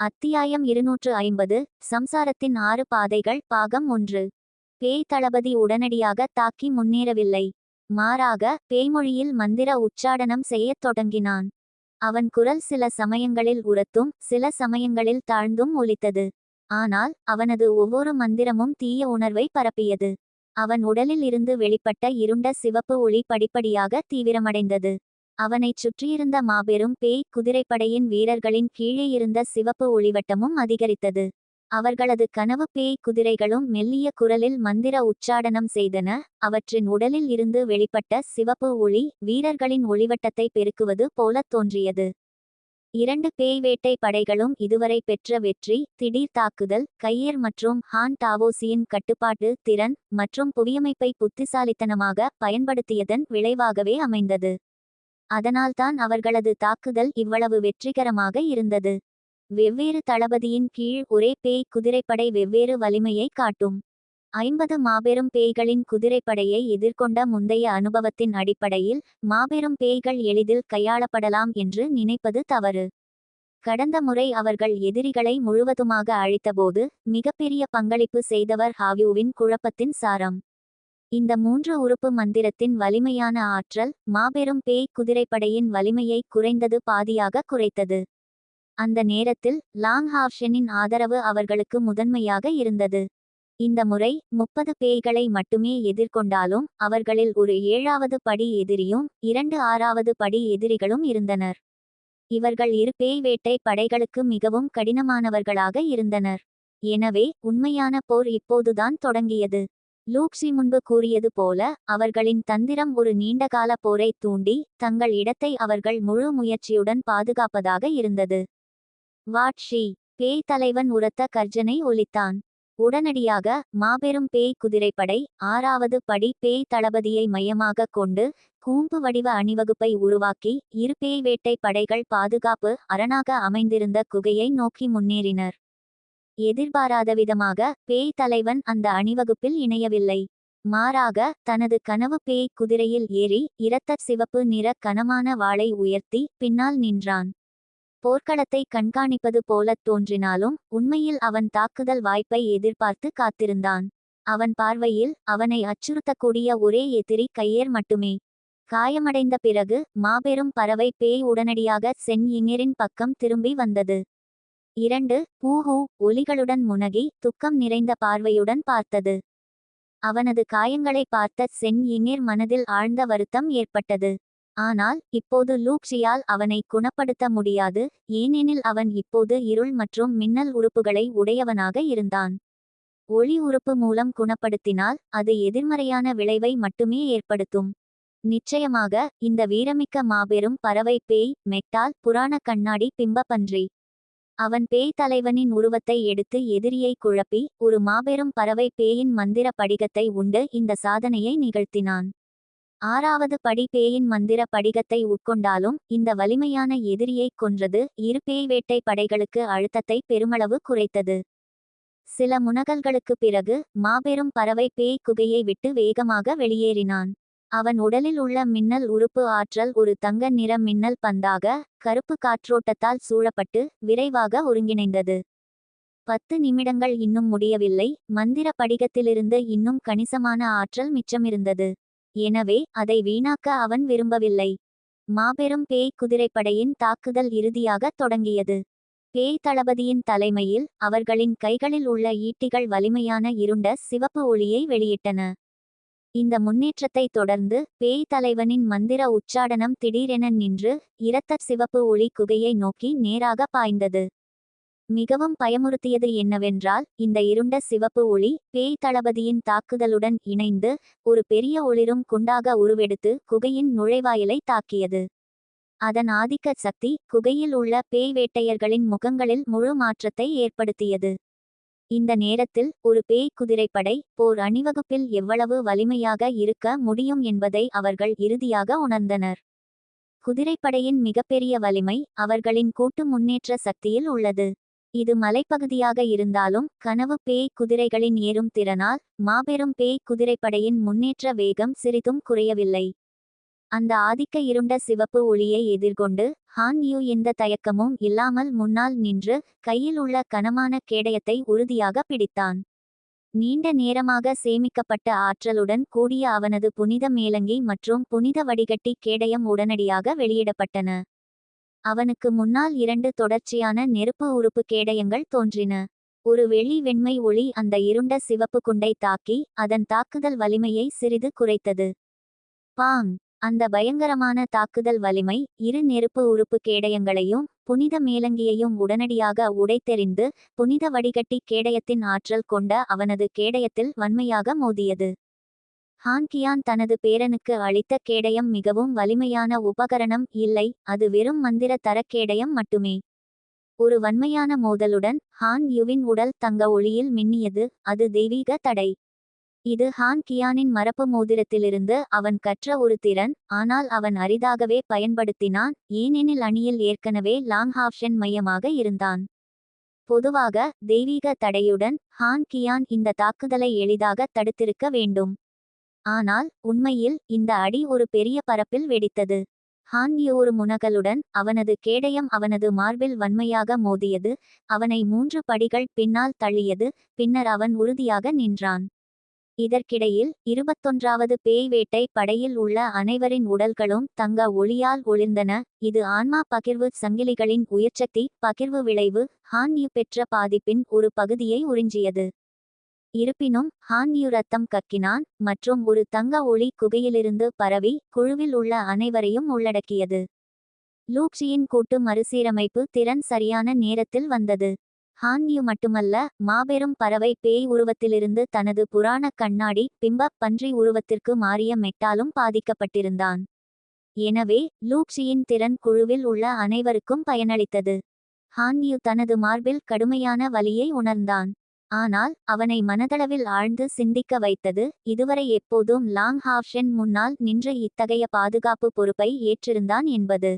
அத்தியாயம் இருநூற்று ஐம்பது சம்சாரத்தின் ஆறு பாதைகள் பாகம் ஒன்று. பேய் தளபதி உடனடியாக தாக்கி முன்னேறவில்லை. மாறாக பேய்மொழியில் மந்திர உச்சாடனம் செய்யத் தொடங்கினான். அவன் குரல் சில சமயங்களில் உரத்தும் சில சமயங்களில் தாழ்ந்தும் ஒலித்தது. ஆனால் அவனது ஒவ்வொரு மந்திரமும் தீய உணர்வை பரப்பியது. அவன் உடலில் இருந்து வெளிப்பட்ட இருண்ட சிவப்பு ஒளி படிப்படியாக தீவிரமடைந்தது. அவனைச் சுற்றியிருந்த மாபெரும் பேய் குதிரைப்படையின் வீரர்களின் கீழே இருந்த சிவப்பு ஒளிவட்டமும் அதிகரித்தது. அவர்களது கனவு பேய் குதிரைகளும் மெல்லிய குரலில் மந்திர உச்சாடனம் செய்தன. அவற்றின் உடலில் இருந்து வெளிப்பட்ட சிவப்பு ஒளி வீரர்களின் ஒளிவட்டத்தை பெருக்குவது போலத் தோன்றியது. இரண்டு பேய் வேட்டை படைகளும் இதுவரை பெற்ற வெற்றி திடீர் தாக்குதல் கையர் மற்றும் ஹான் டாவோசியின் கட்டுப்பாட்டு திறன் மற்றும் புவியமைப்பை புத்திசாலித்தனமாக பயன்படுத்தியதன் விளைவாகவே அமைந்தது. அதனால்தான் அவர்களது தாக்குதல் இவ்வளவு வெற்றிகரமாக இருந்தது. வெவ்வேறு தளபதியின் கீழ் ஒரே பேய் குதிரைப்படை வெவ்வேறு வலிமையை காட்டும். ஐம்பது மாபெரும் பேய்களின் குதிரைப்படையை எதிர்கொண்ட முந்தைய அனுபவத்தின் அடிப்படையில் மாபெரும் பேய்கள் எளிதில் கையாளப்படலாம் என்று நினைப்பது தவறு. கடந்த முறை அவர்கள் எதிரிகளை முழுவதுமாக அழித்தபோது மிகப்பெரிய பங்களிப்பு செய்தவர் ஹாவியூவின் குழப்பத்தின் சாரம். இந்த மூன்று உறுப்பு மந்திரத்தின் வலிமையான ஆற்றல் மாபெரும் பேய் குதிரைப்படையின் வலிமையை குறைந்தது பாதியாக குறைத்தது. அந்த நேரத்தில் லாங் ஹாப்ஷனின் ஆதரவு அவர்களுக்கு முதன்மையாக இருந்தது. இந்த முறை முப்பது பேய்களை மட்டுமே எதிர்கொண்டாலும் அவர்களில் ஒரு ஏழாவது படி எதிரியும் இரண்டு ஆறாவது படி எதிரிகளும் இருந்தனர். இவர்கள் இரு பேய் வேட்டை படைகளுக்கு மிகவும் கடினமானவர்களாக இருந்தனர். எனவே உண்மையான போர் இப்போதுதான் தொடங்கியது. லூக்ஸி முன்பு கூறியது போல அவர்களின் தந்திரம் ஒரு நீண்டகால போரை தூண்டி தங்கள் இடத்தை அவர்கள் முழு முயற்சியுடன் பாதுகாப்பதாக இருந்தது. வாட்ஷி பேய் தலைவன் உரத்த கர்ஜனை ஒலித்தான். உடனடியாக மாபெரும் பேய் குதிரைப்படை ஆறாவது படி பேய் தளபதியை மையமாக கொண்டு கூம்பு வடிவ அணிவகுப்பை உருவாக்கி இரு பேய் வேட்டை படைகள் பாதுகாப்பு அரணாக அமைந்திருந்த குகையை நோக்கி முன்னேறினர். எதிர்பாராத விதமாக பேய் தலைவன் அந்த அணிவகுப்பில் இணையவில்லை. மாறாக தனது கனவு பேய் குதிரையில் ஏறி இரத்த சிவப்பு நிற கனமான வாளை உயர்த்தி பின்னால் நின்றான். போர்க்களத்தை கண்காணிப்பது போலத் தோன்றினாலும் உண்மையில் அவன் தாக்குதல் வாய்ப்பை எதிர்பார்த்து காத்திருந்தான். அவன் பார்வையில் அவனை அச்சுறுத்தக்கூடிய ஒரே எதிரி கையேர் மட்டுமே. காயமடைந்த பிறகு மாபெரும் பறவை பேய் உடனடியாக சென் இங்கிரின் பக்கம் திரும்பி வந்தது. இரண்டு பூஹூ ஒலிகளுடன் முனகி துக்கம் நிறைந்த பார்வையுடன் பார்த்தது. அவனது காயங்களை பார்த்த சென் இனிர் மனதில் ஆழ்ந்த வருத்தம் ஏற்பட்டது. ஆனால் இப்போது லூக்ஷியால் அவனை குணப்படுத்த முடியாது ஏனெனில் அவன் இப்போது இருள் மற்றும் மின்னல் உறுப்புகளை உடையவனாக இருந்தான். ஒளி உறுப்பு மூலம் குணப்படுத்தினால் அது எதிர்மறையான விளைவை மட்டுமே ஏற்படுத்தும். நிச்சயமாக இந்த வீரமிக்க மாபெரும் பறவை பேய் மெட்டால் புராண கண்ணாடி பிம்ப பன்றி அவன் பேய் தலைவனின் உருவத்தை எடுத்து எதிரியை குழப்பி ஒரு மாபெரும் பறவை பேயின் மந்திர படிகத்தை உண்டு இந்த சாதனையை நிகழ்த்தினான். ஆறாவது படி பேயின் மந்திர படிகத்தை உட்கொண்டாலும் இந்த வலிமையான எதிரியைக் கொன்றது இரு பேய் வேட்டை படைகளுக்கு அழுத்தத்தை பெருமளவு குறைத்தது. சில முனகல்களுக்கு பிறகு மாபெரும் பறவை பேய் குகையை விட்டு வேகமாக வெளியேறினான். அவன் உடலில் உள்ள மின்னல் உறுப்பு ஆற்றல் ஒரு தங்க நிற மின்னல் பந்தாக கருப்பு காற்றோட்டத்தால் சூழப்பட்டு விரைவாக ஒருங்கிணைந்தது. பத்து நிமிடங்கள் இன்னும் முடியவில்லை. மந்திர படிகத்திலிருந்து இன்னும் கணிசமான ஆற்றல் மிச்சமிருந்தது. எனவே அதை வீணாக்க அவன் விரும்பவில்லை. மாபெரும் பேய் குதிரைப்படையின் தாக்குதல் இறுதியாக தொடங்கியது. பேய் தளபதியின் தலைமையில் அவர்களின் கைகளில் உள்ள ஈட்டிகள் வலிமையான இருண்ட சிவப்பு ஒளியை வெளியிட்டன. இந்த முன்னேற்றத்தை தொடர்ந்து பேய் தலைவனின் மந்திர உச்சாடனம் திடீரென நின்று இரத்த சிவப்பு ஒளி குகையை நோக்கி நேராக பாய்ந்தது. மிகவும் பயமுறுத்தியது என்னவென்றால் இந்த இருண்ட சிவப்பு ஒளி பேய் தளபதியின் தாக்குதலுடன் இணைந்து ஒரு பெரிய ஒளிரும் குண்டாக உருவெடுத்து குகையின் நுழைவாயிலை தாக்கியது. அதன் ஆதிக்க சக்தி குகையில் உள்ள பேய் வேட்டையர்களின் முகங்களில் முழு மாற்றத்தை ஏற்படுத்தியது. இந்த நேரத்தில் ஒரு பேய் குதிரைப்படை போர் அணிவகுப்பில் எவ்வளவு வலிமையாக இருக்க முடியும் என்பதை அவர்கள் இறுதியாக உணர்ந்தனர். குதிரைப்படையின் மிகப்பெரிய வலிமை அவர்களின் கூட்டு முன்னேற்ற சக்தியில் உள்ளது. இது மலைப்பகுதியாக இருந்தாலும் கனவு பேய் குதிரைகளின் ஏறும் திறனால் மாபெரும் பேய் குதிரைப்படையின் முன்னேற்ற வேகம் சிறிதும் குறையவில்லை. அந்த ஆதிக்க இருண்ட சிவப்பு ஒளியை எதிர்கொண்டு ஹான் யூ எந்த தயக்கமும் இல்லாமல் முன்னால் நின்று கையில் உள்ள கனமான கேடயத்தை உறுதியாக பிடித்தான். நீண்ட நேரமாக சேமிக்கப்பட்ட ஆற்றலுடன் கூடிய அவனது புனித மேலங்கி மற்றும் புனித வடிகட்டி கேடயம் உடனடியாக வெளியிடப்பட்டன. அவனுக்கு முன்னால் இரண்டு தொடர்ச்சியான நெருப்பு உறுப்பு கேடயங்கள் தோன்றின. ஒரு வெளி வெண்மை ஒளி அந்த இருண்ட சிவப்பு குண்டை தாக்கி அதன் தாக்குதல் வலிமையை சிறிது குறைத்தது. பாங்! அந்த பயங்கரமான தாக்குதல் வலிமை இரு நெருப்பு உறுப்பு கேடயங்களையும் புனித மேலங்கியையும் உடனடியாக உடைத்தெறிந்து புனித வடிகட்டி கேடயத்தின் ஆற்றல் கொண்ட அவனது கேடயத்தில் வன்மையாக மோதியது. ஹான்கியான் தனது பேரனுக்கு அளித்த கேடயம் மிகவும் வலிமையான உபகரணம் இல்லை அது வெறும் மந்திர தரக்கேடயம் மட்டுமே. ஒரு வன்மையான மோதலுடன் ஹான் யுவின் உடல் தங்க ஒளியில் மின்னியது அது தெய்வீக தடை. இது ஹான் கியானின் மரப்பு மோதிரத்திலிருந்து அவன் கற்ற ஒரு திறன் ஆனால் அவன் அரிதாகவே பயன்படுத்தினான் ஏனெனில் அணியில் ஏற்கனவே லாங் ஹாப்ஷன் மையமாக இருந்தான். பொதுவாக தெய்வீக தடையுடன் ஹான் கியான் இந்த தாக்குதலை எளிதாக தடுத்திருக்க வேண்டும். ஆனால் உண்மையில் இந்த அடி ஒரு பெரிய பரப்பில் வெடித்தது. ஹான் ஒரு முனகலுடன் அவனது கேடயம் அவனது மார்பில் வன்மையாக மோதியது அவனை மூன்று படிகள் பின்னால் தள்ளியது பின்னர் அவன் உறுதியாக நின்றான். இதற்கிடையில் இருபத்தொன்றாவது பேய் வேட்டை படையில் உள்ள அனைவரின் உடல்களும் தங்க ஒளியால் ஒளிர்ந்தன. இது ஆன்மா பகிர்வு சங்கிலிகளின் உயிர்ச்சக்தி பகிர்வு விளைவு ஹான்யு பெற்ற பாதிப்பின் ஒரு பகுதியை உறிஞ்சியது. இருப்பினும் ஹான்யு ரத்தம் கக்கினான் மற்றும் ஒரு தங்க ஒளி குகையிலிருந்து பரவி குழுவில் உள்ள அனைவரையும் உள்ளடக்கியது. லூக்ஷியின் கூட்டு மறுசீரமைப்பு திறன் சரியான நேரத்தில் வந்தது. ஹான்யூ மட்டுமல்ல மாபெரும் பறவை பேய் உருவத்திலிருந்து தனது புராண கண்ணாடி பிம்ப பன்றி உருவத்திற்கு மாறிய மெட்டாலும் பாதிக்கப்பட்டிருந்தான். எனவே லூக்ஷியின் திறன் குழுவில் உள்ள அனைவருக்கும் பயனளித்தது. ஹான்யூ தனது மார்பில் கடுமையான வலியை உணர்ந்தான். ஆனால் அவனை மனதளவில் ஆழ்ந்து சிந்திக்க வைத்தது இதுவரை எப்போதும் லாங் ஹாப்ஷன் முன்னால் நின்று இத்தகைய பாதுகாப்பு பொறுப்பை ஏற்றிருந்தான் என்பது.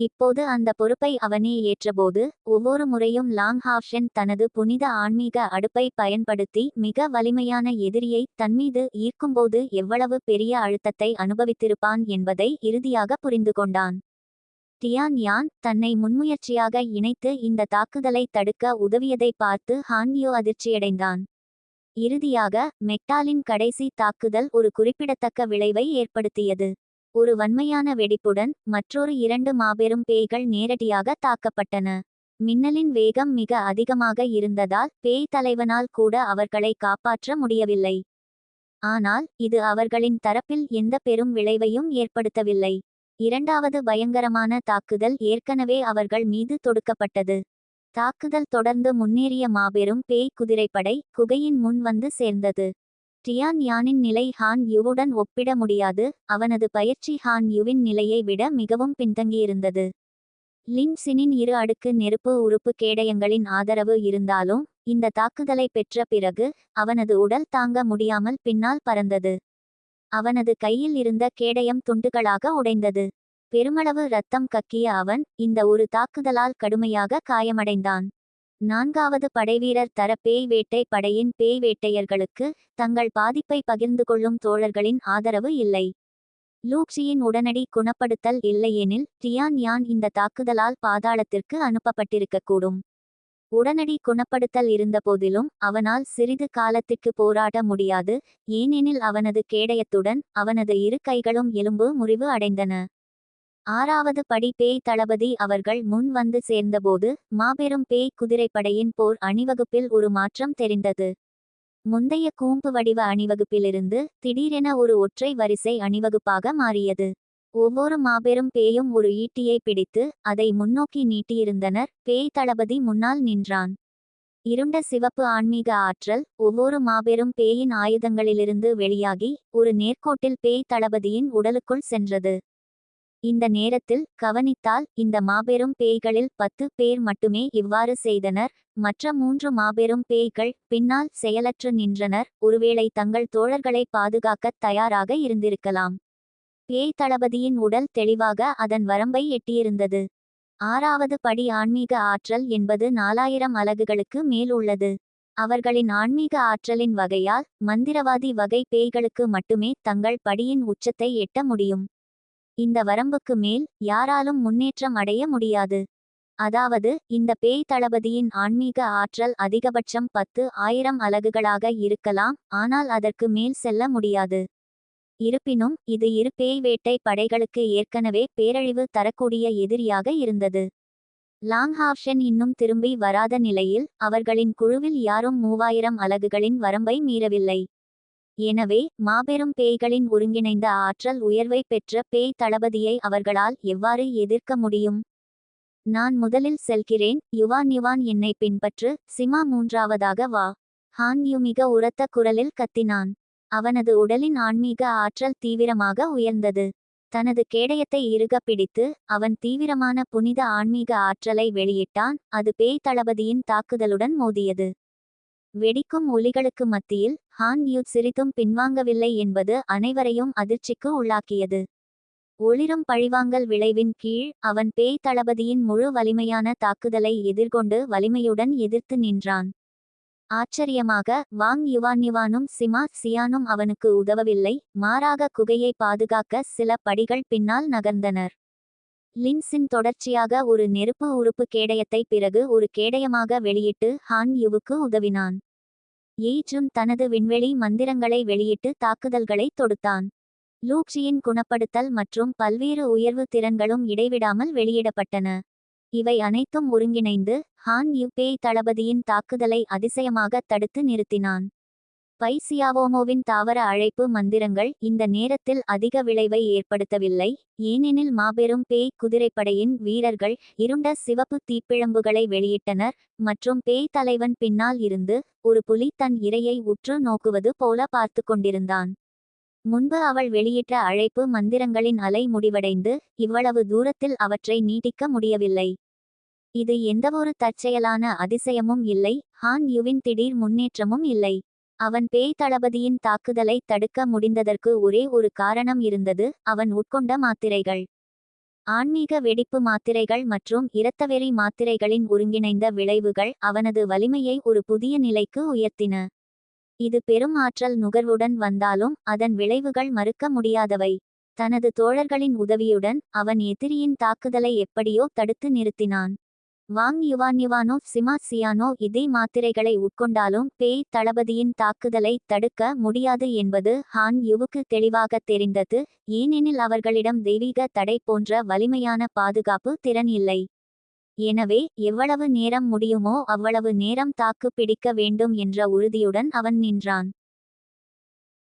இப்போது அந்த பொறுப்பை அவனே ஏற்றபோது ஒவ்வொரு முறையும் லாங் ஹாப்ஷன் தனது புனித ஆன்மீக அடுப்பை பயன்படுத்தி மிக வலிமையான எதிரியை தன்மீது ஈர்க்கும்போது எவ்வளவு பெரிய அழுத்தத்தை அனுபவித்திருப்பான் என்பதை இறுதியாக புரிந்து கொண்டான். டியான் யான் தன்னை முன்முயற்சியாக இணைத்து இந்த தாக்குதலை தடுக்க உதவியதை பார்த்து ஹான்யோ அதிர்ச்சியடைந்தான். இறுதியாக மெக்டாலின் கடைசி தாக்குதல் ஒரு குறிப்பிடத்தக்க விளைவை ஏற்படுத்தியது. ஒரு வன்மையான வெடிப்புடன் மற்றொரு இரண்டு மாபெரும் பேய்கள் நேரடியாக தாக்கப்பட்டன. மின்னலின் வேகம் மிக அதிகமாக இருந்ததால் பேய் தலைவனால் கூட அவர்களை காப்பாற்ற முடியவில்லை. ஆனால் இது அவர்களின் தரப்பில் எந்த பெரும் விளைவையும் ஏற்படுத்தவில்லை. இரண்டாவது பயங்கரமான தாக்குதல் ஏற்கனவே அவர்கள் மீது தொடுக்கப்பட்டது. தாக்குதல் தொடர்ந்து முன்னேறிய மாபெரும் பேய் குதிரைப்படை குகையின் முன் வந்து சேர்ந்தது. டியான் யானின் நிலை ஹான் யுவுடன் ஒப்பிட முடியாது. அவனது பயிற்சி ஹான் யுவின் நிலையை விட மிகவும் பின்தங்கியிருந்தது. லின் சினின் இரு அடுக்கு நெருப்பு உறுப்பு கேடயங்களின் ஆதரவு இருந்தாலும் இந்த தாக்குதலை பெற்ற பிறகு அவனது உடல் தாங்க முடியாமல் பின்னால் பறந்தது. அவனது கையில் இருந்த கேடயம் துண்டுகளாக உடைந்தது. பெருமளவு ரத்தம் கக்கிய அவன் இந்த ஒரு தாக்குதலால் கடுமையாக காயமடைந்தான். நான்காவது படைவீரர் தர பேய் வேட்டை படையின் பேய் வேட்டையர்களுக்கு தங்கள் பாதிப்பை பகிர்ந்து கொள்ளும் தோழர்களின் ஆதரவு இல்லை. லூக்ஷியின் உடனடி குணப்படுத்தல் இல்லையெனில் டியான் யான் இந்த தாக்குதலால் பாதாளத்திற்கு அனுப்பப்பட்டிருக்கக்கூடும். உடனடி குணப்படுத்தல் இருந்தபோதிலும் அவனால் சிறிது காலத்திற்கு போராட முடியாது ஏனெனில் அவனது கேடயத்துடன் அவனது இரு கைகளும் எலும்பு முறிவு அடைந்தன. ஆறாவது படி பேய் தளபதி அவர்கள் முன் வந்து சேர்ந்தபோது மாபெரும் பேய் குதிரைப்படையின் போர் அணிவகுப்பில் ஒரு மாற்றம் தெரிந்தது. முந்தைய கூம்பு வடிவ அணிவகுப்பிலிருந்து திடீரென ஒரு ஒற்றை வரிசை அணிவகுப்பாக மாறியது. ஒவ்வொரு மாபெரும் பேயும் ஒரு ஈட்டியை பிடித்து அதை முன்னோக்கி நீட்டியிருந்தனர் பேய் தளபதி முன்னால் நின்றான். இருண்ட சிவப்பு ஆன்மீக ஆற்றல் ஒவ்வொரு மாபெரும் பேயின் ஆயுதங்களிலிருந்து வெளியாகி ஒரு நேர்கோட்டில் பேய் தளபதியின் உடலுக்குள் சென்றது. இந்த நேரத்தில் கவனித்தால் இந்த மாபெரும் பேய்களில் பத்து பேர் மட்டுமே இவ்வாறு செய்தனர். மற்ற மூன்று மாபெரும் பேய்கள் பின்னால் செயலற்று நின்றனர். ஒருவேளை தங்கள் தோழர்களை பாதுகாக்கத் தயாராக இருந்திருக்கலாம். பேய் தளபதியின் உடல் தெளிவாக அதன் வரம்பை எட்டியிருந்தது. ஆறாவது படி ஆன்மீக ஆற்றல் என்பது நாலாயிரம் அலகுகளுக்கு மேல் உள்ளது. அவர்களின் ஆன்மீக ஆற்றலின் வகையால் மந்திரவாதி வகை பேய்களுக்கு மட்டுமே தங்கள் படியின் உச்சத்தை எட்ட முடியும். இந்த வரம்புக்கு மேல் யாராலும் முன்னேற்றம் அடைய முடியாது. அதாவது இந்த பேய் தளபதியின் ஆன்மீக ஆற்றல் அதிகபட்சம் பத்து ஆயிரம் அலகுகளாக இருக்கலாம் ஆனால் அதற்கு மேல் செல்ல முடியாது. இருப்பினும் இது இரு பேய் வேட்டை படைகளுக்கு ஏற்கனவே பேரழிவு தரக்கூடிய எதிரியாக இருந்தது. லாங்ஹாப்ஷன் இன்னும் திரும்பி வராத நிலையில் அவர்களின் குழுவில் யாரும் மூவாயிரம் அலகுகளின் வரம்பை மீறவில்லை. எனவே மாபெரும் பேய்களின் ஒருங்கிணைந்த ஆற்றல் உயர்வை பெற்ற பேய் தளபதியை அவர்களால் எவ்வாறு எதிர்க்க முடியும்? நான் முதலில் செல்கிறேன். யுவான் யுவான் என்னை பின்பற்று. சிமா மூன்றாவதாக வா. ஹான் யு மிக உரத்த குரலில் கத்தினான். அவனது உடலின் ஆன்மீக ஆற்றல் தீவிரமாக உயர்ந்தது. தனது கேடயத்தை இறுக பிடித்து அவன் தீவிரமான புனித ஆன்மீக ஆற்றலை வெளியிட்டான். அது பேய் தளபதியின் தாக்குதலுடன் மோதியது. வெடிக்கும் ஒலிகளுக்கு மத்தியில் ஹான் யூ சிறிதும் பின்வாங்கவில்லை என்பது அனைவரையும் அதிர்ச்சிக்கு உள்ளாக்கியது. ஒளிரும் பழிவாங்கல் விளைவின் கீழ் அவன் பேய் தளபதியின் முழு வலிமையான தாக்குதலை எதிர்கொண்டு வலிமையுடன் எதிர்த்து நின்றான். ஆச்சரியமாக வாங் யுவான்யுவானும் சிமா சியானும் அவனுக்கு உதவவில்லை மாறாக குகையை பாதுகாக்க சில படிகள் பின்னால் நகர்ந்தனர். லின்சின் தொடர்ச்சியாக ஒரு நெருப்பு உறுப்பு கேடயத்தை பிறகு ஒரு கேடயமாக வெளியிட்டு ஹான் யுவுக்கு உதவினான். ஏய்ஜுன் தனது விண்வெளி மந்திரங்களை வெளியிட்டு தாக்குதல்களை தொடுத்தான். லூக்ஷியின் குணப்படுத்தல் மற்றும் பல்வேறு உயர்வு திறன்களும் இடைவிடாமல் வெளியிடப்பட்டன. இவை அனைத்தும் ஒருங்கிணைந்து ஹான் யுபேய் தளபதியின் தாக்குதலை அதிசயமாக தடுத்து நிறுத்தினான். பைசியாவோமோவின் தாவர அழைப்பு மந்திரங்கள் இந்த நேரத்தில் அதிக விளைவை ஏற்படுத்தவில்லை. ஏனெனில் மாபெரும் பேய் குதிரைப்படையின் வீரர்கள் இருண்ட சிவப்பு தீப்பிழம்புகளை வெளியிட்டனர் மற்றும் பேய் தலைவன் பின்னால் இருந்து ஒரு புலி தன் இரையை உற்று நோக்குவது போல பார்த்து கொண்டிருந்தான். முன்பு அவள் வெளியிட்ட அழைப்பு மந்திரங்களின் அலை முடிவடைந்து இவ்வளவு தூரத்தில் அவற்றை நீட்டிக்க முடியவில்லை. இது எந்தவொரு தற்செயலான அதிசயமும் இல்லை ஹான் யுவின் திடீர் முன்னேற்றமும் இல்லை. அவன் பேய் தளபதியின் தாக்குதலை தடுக்க முடிந்ததற்கு ஒரே ஒரு காரணம் இருந்தது அவன் உட்கொண்ட மாத்திரைகள். ஆன்மீக வெடிப்பு மாத்திரைகள் மற்றும் இரத்தவெறி மாத்திரைகளின் ஒருங்கிணைந்த விளைவுகள் அவனது வலிமையை ஒரு புதிய நிலைக்கு உயர்த்தின. இது பெரும் ஆற்றல் நுகர்வுடன் வந்தாலும் அதன் விளைவுகள் மறுக்க முடியாதவை. தனது தோழர்களின் உதவியுடன் அவன் எதிரியின் தாக்குதலை எப்படியோ தடுத்து நிறுத்தினான். வாங் யுவான்யுவானோ சிமாசியானோ இதே மாத்திரைகளை உட்கொண்டாலும் பேய் தளபதியின் தாக்குதலை தடுக்க முடியாது என்பது ஹான் யுவுக்கு தெளிவாக தெரிந்தது. ஏனெனில் அவர்களிடம் தெய்வீக தடை போன்ற வலிமையான பாதுகாப்பு திறன் இல்லை. எனவே எவ்வளவு நேரம் முடியுமோ அவ்வளவு நேரம் தாக்கு பிடிக்க வேண்டும் என்ற உறுதியுடன் அவன் நின்றான்.